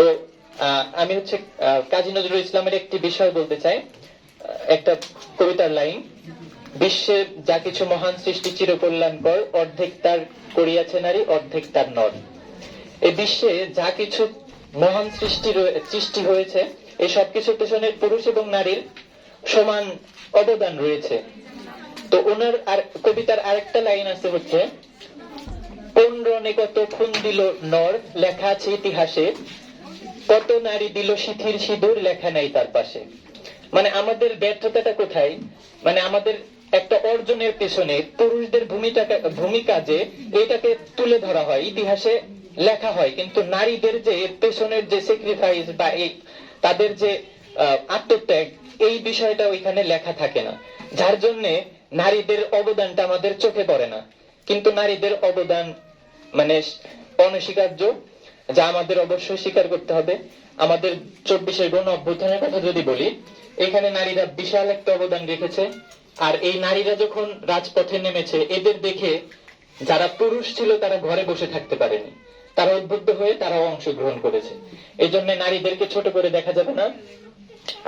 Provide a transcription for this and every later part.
তো আমি হচ্ছে কাজী নজরুল ইসলামের একটি বিষয় বলতে চাই। একটা কবিতার লাইন। বিশ্বে যা কিছু মহান সৃষ্টি চিরকল্যাণকর, অর্ধেক তার করিয়াছে নারী, অর্ধেক তার নর। এই বিশ্বে যা কিছু মহান সৃষ্টি সৃষ্টি হয়েছে এই সব কিছুর পেছনে পুরুষ এবং নারীর সমান অবদান রয়েছে। তো ওনার আর, কবিতার আরেকটা লাইন আছে হচ্ছে কোন রণে কত খুন দিল নর, লেখা আছে ইতিহাসে কত নারী দিল শিথির সিঁদুর লেখা নাই তার পাশে? মানে আমাদের ব্যর্থতাটা কোথায়? মানে আমাদের একটা অর্জনের পেছনে পুরুষদের ভূমিকা ভূমিকা যে, এটাকে তুলে ধরা হয়। ইতিহাসে লেখা হয়, কিন্তু নারীদের যে পেছনের যে স্যাক্রিফাইস বা এই তাদের যে আত্মত্যাগ, এই বিষয়টা ওইখানে লেখা থাকে না। যার জন্য নারীদের অবদানটা আমাদের চোখে পড়ে না। কিন্তু নারীদের অবদান মানে অনস্বীকার্য। যা আমাদের অবশ্যই স্বীকার করতে হবে। আমাদের চব্বিশের গণ অভ্যুত্থানের কথা যদি বলি, এখানে নারীরা বিশাল একটা অবদান রেখেছে। আর এই নারীরা যখন রাজপথে নেমেছে, এদের দেখে যারা পুরুষ ছিল, তারা ঘরে বসে থাকতে পারেনি। তারা উদ্বুদ্ধ হয়ে তারাও অংশগ্রহণ করেছে। এই জন্য নারীদেরকে ছোট করে দেখা যাবে না।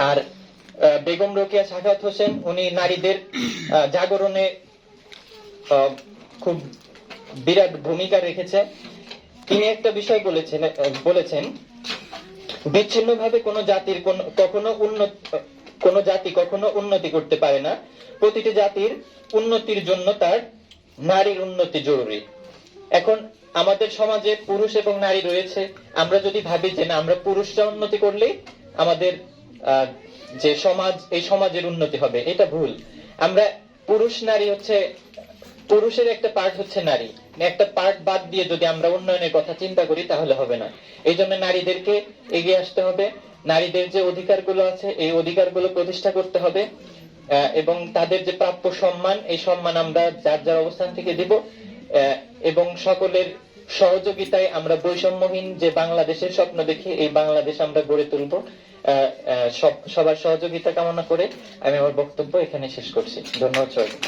আর বেগম রোকেয়া সাখাত হোসেন, উনি নারীদের জাগরণে খুব বিরাট ভূমিকা রেখেছে। তিনি একটা বিষয় বলেছেন বলেছেন বিচ্ছিন্ন ভাবে কোন জাতির কখনো উন্নত, কোন জাতি কখনো উন্নতি করতে পারে না। প্রতিটি জাতির উন্নতির জন্য তার নারীর উন্নতি জরুরি। এখন আমাদের সমাজে পুরুষ এবং নারী রয়েছে। আমরা যদি ভাবি যে না, আমরা পুরুষরা উন্নতি করলেই আমাদের যে সমাজ, এই সমাজের উন্নতি হবে, এটা ভুল। আমরা পুরুষ নারী হচ্ছে, পুরুষের একটা পার্ট হচ্ছে নারী। একটা পার্ট বাদ দিয়ে যদি আমরা উন্নয়নের কথা চিন্তা করি, তাহলে হবে না। এই জন্য নারীদেরকে এগিয়ে আসতে হবে। নারীদের যে অধিকারগুলো আছে, এই অধিকারগুলো প্রতিষ্ঠা করতে হবে এবং তাদের যে প্রাপ্য সম্মান, এই সম্মান আমরা যার যার অবস্থান থেকে দিব এবং সকলের সহযোগিতায় আমরা বৈষম্যহীন যে বাংলাদেশের স্বপ্ন দেখি, এই বাংলাদেশ আমরা গড়ে তুলব সবার সহযোগিতা কামনা করে আমি আমার বক্তব্য এখানে শেষ করছি। ধন্যবাদ সবাইকে।